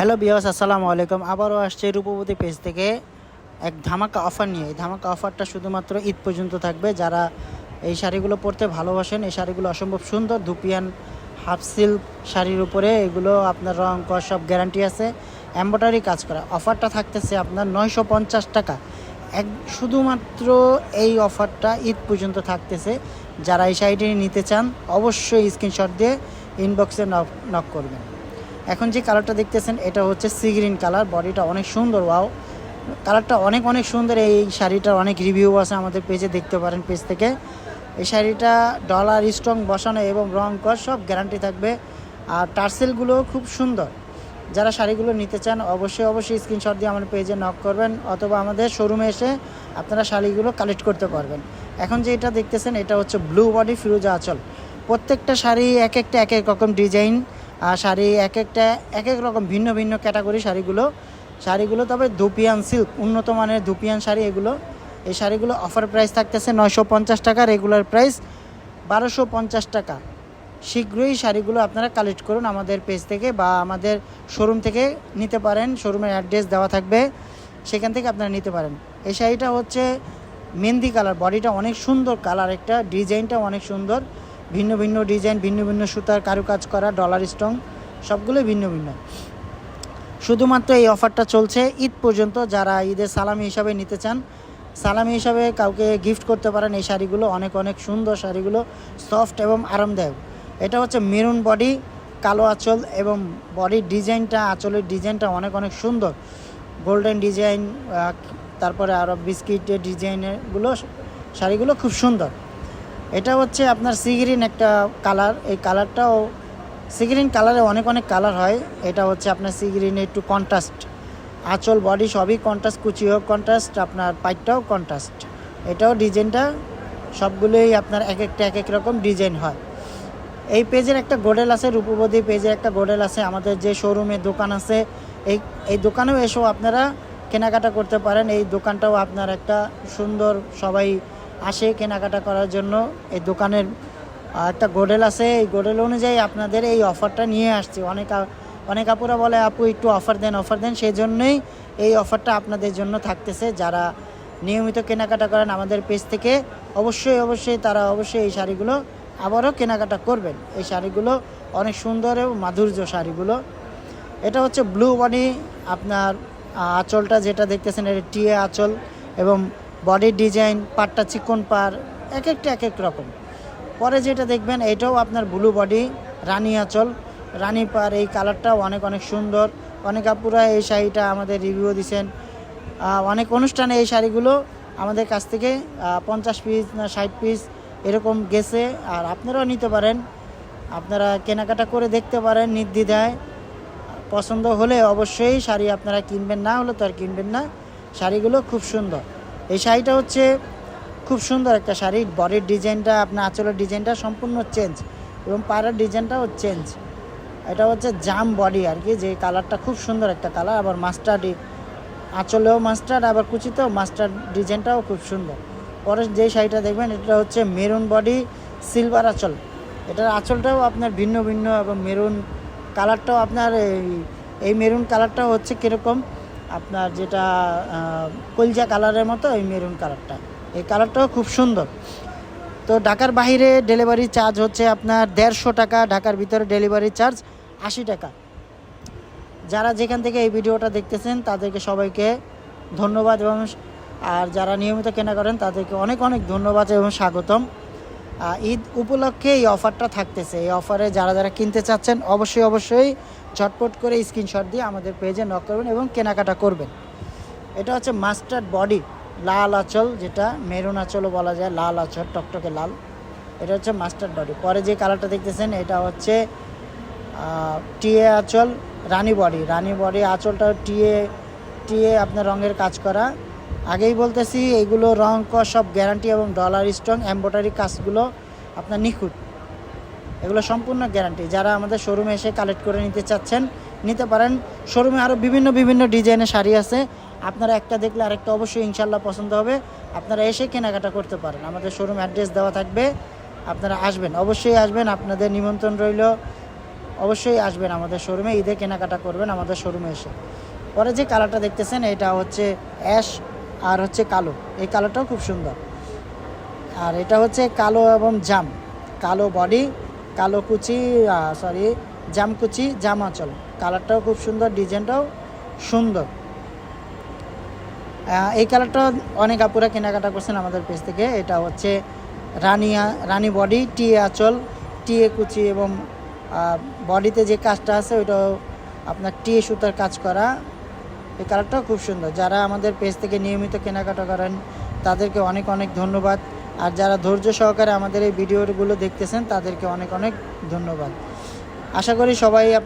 Hello বিয়াস আসসালামু আলাইকুম। আবারও আসছে রূপবতী পেজ থেকে এক ধামাকা অফার নিয়ে। এই ধামাকা অফারটা শুধুমাত্র ঈদ পর্যন্ত থাকবে। যারা এই শাড়িগুলো পরতে ভালোবাসেন, এই শাড়িগুলো অসম্ভব সুন্দর। ধুপিয়ান হাফ সিল্ক শাড়ির উপরে এগুলো আপনার রং কর সব গ্যারান্টি আছে। এম্ব্রয়ডারি কাজ করা। অফারটা থাকতেছে আপনার নয়শো পঞ্চাশ টাকা। এক, শুধুমাত্র এই অফারটা ঈদ পর্যন্ত থাকতেছে। যারা এই শাড়িটি নিতে চান, অবশ্যই স্ক্রিনশট দিয়ে ইনবক্সে নক নক করবেন। এখন যে কালারটা দেখতেছেন, এটা হচ্ছে সি গ্রিন কালার, বডিটা অনেক সুন্দর, ওয়াও। কালারটা অনেক অনেক সুন্দর, এই শাড়িটার অনেক রিভিউ আছে আমাদের পেজে, দেখতে পারেন পেজ থেকে। এই শাড়িটা ডলার, স্ট্রং, বসানো এবং রং কর, সব গ্যারান্টি থাকবে। আর টার্সেলগুলো খুব সুন্দর। যারা শাড়িগুলো নিতে চান, অবশ্যই অবশ্যই স্ক্রিনশট দিয়ে আমার পেজে নক করবেন, অথবা আমাদের শোরুমে এসে আপনারা শাড়িগুলো কালেক্ট করতে পারবেন। এখন যে এটা দেখতেছেন, এটা হচ্ছে ব্লু বডি ফিরোজা আঁচল প্রত্যেকটা শাড়ি এক একটা, এক এক রকম ডিজাইন, আর শাড়ি এক একটা, এক এক রকম ভিন্ন ভিন্ন ক্যাটাগরি শাড়িগুলো। শাড়িগুলো তবে ধুপিয়ান সিল্ক উন্নত মানের ধুপিয়ান শাড়ি এগুলো। এই শাড়িগুলো অফার প্রাইস থাকতেছে নয়শো পঞ্চাশ টাকা রেগুলার প্রাইস বারোশো পঞ্চাশ টাকা। শীঘ্রই শাড়িগুলো আপনারা কালেক্ট করুন আমাদের পেজ থেকে বা আমাদের শোরুম থেকে নিতে পারেন। শোরুমের অ্যাড্রেস দেওয়া থাকবে, সেখান থেকে আপনারা নিতে পারেন। এই শাড়িটা হচ্ছে মেহেন্দি কালার বডিটা অনেক সুন্দর কালার একটা ডিজাইনটা অনেক সুন্দর। ভিন্ন ভিন্ন ডিজাইন, ভিন্ন ভিন্ন সুতার কারুকাজ করা ডলার স্টং সবগুলোই ভিন্ন ভিন্ন। শুধুমাত্র এই অফারটা চলছে। ঈদ পর্যন্ত যারা ঈদের সালামি হিসাবে নিতে চান, সালামি হিসাবে কাউকে গিফট করতে পারেন এই শাড়িগুলো। অনেক অনেক সুন্দর শাড়িগুলো সফট এবং আরামদায়ক। এটা হচ্ছে মেরুন বডি কালো আঁচল এবং বডির ডিজাইনটা আঁচলের ডিজাইনটা অনেক অনেক সুন্দর। গোল্ডেন ডিজাইন তারপরে আরও বিস্কিটের ডিজাইনেরগুলো শাড়িগুলো খুব সুন্দর। এটা হচ্ছে আপনার সিগ্রিন একটা কালার এই কালারটাও সিগ্রিন কালারে অনেক অনেক কালার হয়। এটা হচ্ছে আপনার সিগ্রিনে একটু কন্ট্রাস্ট আঁচল বডি সবই কন্ট্রাস্ট কুচি হোক কন্ট্রাস্ট আপনার পাইটটাও কন্ট্রাস্ট এটাও ডিজাইনটা সবগুলোই আপনার এক একটা, এক এক রকম ডিজাইন হয়। এই পেজের একটা গোডেল আছে, রূপবতী পেজের একটা গোডেল আছে। আমাদের যে শোরুমে দোকান আছে, এই এই দোকানেও এসেও আপনারা কেনাকাটা করতে পারেন। এই দোকানটাও আপনার একটা সুন্দর, সবাই আসে কেনাকাটা করার জন্য। এই দোকানের একটা গোডেল আছে। এই গোডেল অনুযায়ী আপনাদের এই অফারটা নিয়ে আসছে। অনেক অনেক আপুরা বলে, আপু, একটু অফার দেন অফার দেন। সেই জন্যই এই অফারটা আপনাদের জন্য থাকতেছে। যারা নিয়মিত কেনাকাটা করেন আমাদের পেজ থেকে, অবশ্যই অবশ্যই তারা অবশ্যই এই শাড়িগুলো আবারও কেনাকাটা করবেন। এই শাড়িগুলো অনেক সুন্দর এবং মাধুর্য শাড়িগুলো। এটা হচ্ছে ব্লু বডি। আপনার আঁচলটা যেটা দেখতেছেন, এটা টিয়ে আঁচল এবং বডির ডিজাইন, পাটটা চিকন পার এক একটা এক এক রকম। পরে যেটা দেখবেন, এটাও আপনার ব্লু বডি, রানী আঁচল। রানী পার এই কালারটাও অনেক অনেক সুন্দর। অনেক আপুরা এই শাড়িটা আমাদের রিভিউ দিছেন। অনেক অনুষ্ঠানে এই শাড়িগুলো আমাদের কাছ থেকে পঞ্চাশ পিস না ষাট পিস এরকম গেছে। আর আপনারাও নিতে পারেন। আপনারা কেনাকাটা করে দেখতে পারেন, নির্দ্বিধায়। পছন্দ হলে অবশ্যই শাড়ি আপনারা কিনবেন, না হলে তো আর কিনবেন না। শাড়িগুলো খুব সুন্দর। এই শাড়িটা হচ্ছে খুব সুন্দর একটা শাড়ি। বডির ডিজাইনটা, আপনার আঁচলের ডিজাইনটা সম্পূর্ণ চেঞ্জ এবং পায়ের ডিজাইনটাও চেঞ্জ এটা হচ্ছে জাম বডি আর কি, যে কালারটা খুব সুন্দর একটা কালার। আবার মাস্টার্ডই আঁচলেও মাস্টার্ড, আবার কুচিতেও মাস্টার্ড ডিজাইনটাও খুব সুন্দর। পরে যে শাড়িটা দেখবেন, এটা হচ্ছে মেরুন বডি সিলভার আঁচল। এটার আঁচলটাও আপনার ভিন্ন ভিন্ন এবং মেরুন কালারটাও আপনার এই এই মেরুন কালারটাও হচ্ছে কীরকম আপনার যেটা কলজা কালারের মতো ওই মেরুন কালারটা। এই কালারটাও খুব সুন্দর। তো ঢাকার বাইরে ডেলিভারি চার্জ হচ্ছে আপনার দেড়শো টাকা, ঢাকার ভিতরে ডেলিভারি চার্জ আশি টাকা। যারা যেখান থেকে এই ভিডিওটা দেখতেছেন, তাদেরকে সবাইকে ধন্যবাদ এবং, আর যারা নিয়মিত কেনা করেন, তাদেরকে অনেক অনেক ধন্যবাদ এবং স্বাগতম। ঈদ উপলক্ষে এই অফারটা থাকতেছে। এই অফারে যারা যারা কিনতে চাচ্ছেন, অবশ্যই অবশ্যই ঝটপট করে স্ক্রিনশট দিয়ে আমাদের পেজে নক করবেন এবং কেনাকাটা করবেন। এটা হচ্ছে মাস্টার্ড বডি লাল আঁচল যেটা, মেরুন আঁচলও বলা যায়, লাল আঁচল, টকটকে লাল। এটা হচ্ছে মাস্টার্ড বডি পরে যে কালারটা দেখতেছেন, এটা হচ্ছে টিএ আঁচল, রানী বডি রানী বডি আঁচলটা টিএ টিএ আপনার রঙের কাজ করা। আগেই বলতেছি, এগুলো রং কর সব গ্যারান্টি এবং ডলার স্ট্রং এম্ব্রয়ডারি কাজগুলো আপনার নিখুঁত। এগুলো সম্পূর্ণ গ্যারান্টি। যারা আমাদের শোরুমে এসে কালেক্ট করে নিতে চাচ্ছেন, নিতে পারেন। শোরুমে আরও বিভিন্ন বিভিন্ন ডিজাইনের শাড়ি আছে। আপনারা একটা দেখলে আরেকটা অবশ্যই ইনশাল্লাহ পছন্দ হবে। আপনারা এসে কেনাকাটা করতে পারেন। আমাদের শোরুম অ্যাড্রেস দেওয়া থাকবে। আপনারা আসবেন। অবশ্যই আসবেন। আপনাদের নিমন্ত্রণ রইল। অবশ্যই আসবেন আমাদের শোরুমে। ঈদে কেনাকাটা করবেন আমাদের শোরুমে এসে। পরে যে কালারটা দেখতেছেন, এটা হচ্ছে অ্যাশ আর হচ্ছে কালো। এই কালারটাও খুব সুন্দর। আর এটা হচ্ছে কালো এবং জাম। কালো বডি কালো কুচি সরি জাম কুচি, জাম আঁচল। কালারটাও খুব সুন্দর ডিজাইনটাও সুন্দর। এই কালারটা অনেক আপুরা কেনাকাটা করছেন আমাদের পেজ থেকে। এটা হচ্ছে রানী আ- রানী বডি টিএ আঁচল টিএ কুচি এবং বডিতে যে কাজটা আছে ওইটাও আপনার টিএ সুতার কাজ করা। এই কালারটাও খুব সুন্দর। যারা আমাদের পেজ থেকে নিয়মিত কেনাকাটা করেন, তাদেরকে অনেক অনেক ধন্যবাদ। আর যারা ধৈর্য সহকারে আমাদের এই ভিডিওগুলো দেখতেছেন, তাদেরকে অনেক অনেক ধন্যবাদ। আশা করি সবাই